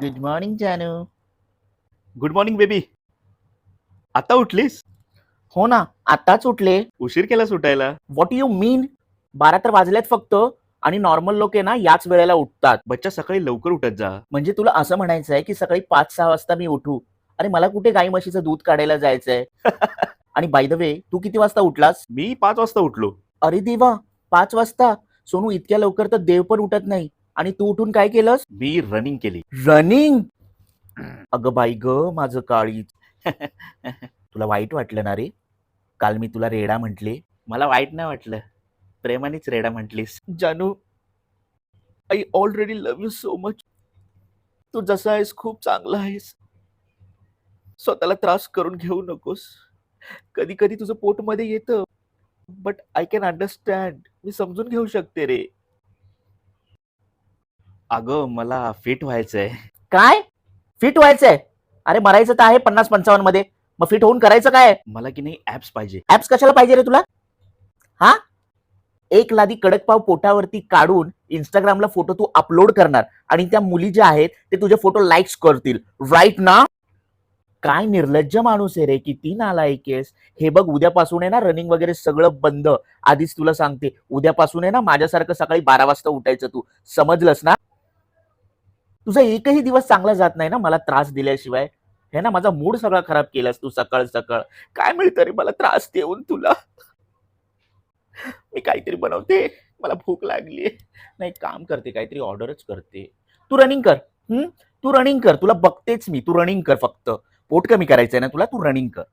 Good morning जानू good morning baby आता उठलीस? हो ना आताच उठले. उशीर केला सुटायला व्हॉट यू मीन बारा तर वाजल्यात फक्त आणि नॉर्मल लोक आहे ना याच वेळेला उठतात. बच्चा सकाळी लवकर उठत जा. म्हणजे तुला असं म्हणायचं आहे की सकाळी पाच सहा वाजता मी उठू. अरे मला कुठे गाई म्हशीचं दूध काढायला जायचंय? आणि बाय द वे तू किती वाजता उठलास? मी पाच वाजता उठलो. अरे देवा पाच वाजता. सोनू इतक्या लवकर तर देव पण उठत नाही. आणि तू उठून काय केलंस? मी रनिंग केली. रनिंग अगं बाई ग माझं काळी. तुला वाईट वाटलं ना रे? काल मी तुला रेडा म्हटले. मला वाईट नाही वाटलं. प्रेमानेच रेडा म्हटलीस. जानू I already love you so much तू जसा आहेस खूप चांगला आहेस. स्वतःला त्रास करून घेऊ नकोस. कधी कधी तुझं पोटमध्ये येतं. बट आय कॅन अंडरस्टँड मी समजून घेऊ शकते रे. अगं मला फिट व्हायचंय. काय? फिट व्हायचंय? अरे मरायचं तर आहे पन्नास पंचावन्नमध्ये. मग फिट होऊन करायचं काय? मला की नाही ऍप्स पाहिजे. ऍप्स कशाला पाहिजे रे तुला? हा? एक लादी कडक पाव पोटावरती काढून इंस्टाग्रामला फोटो तू अपलोड करणार आणि त्या मुली ज्या आहेत ते तुझे फोटो लाईक्स करतील. राईट ना काय निर्लज्ज माणूस आहे रे किती नालायक आहेस. हे बघ उद्यापासून आहे ना रनिंग वगैरे सगळं बंद. आधीच तुला सांगते उद्यापासून आहे ना माझ्यासारखं सकाळी बारा वाजता उठायचं तू. समजलंस ना? तुझा एकही दिवस चांगला जात नाही ना मला त्रास दिल्याशिवाय. हे ना माझा मूड सगळा खराब केलास तू सकाळ सकाळ. काय मिळतं रे मला त्रास देऊन तुला? मी काहीतरी बनवते मला भूक लागली. नाही काम करते काहीतरी ऑर्डरच करते. तू रनिंग कर हम्म तू रनिंग कर. तुला बघतेच मी तू रनिंग कर फक्त. पोट कमी करायचंय ना तुला तू रनिंग कर.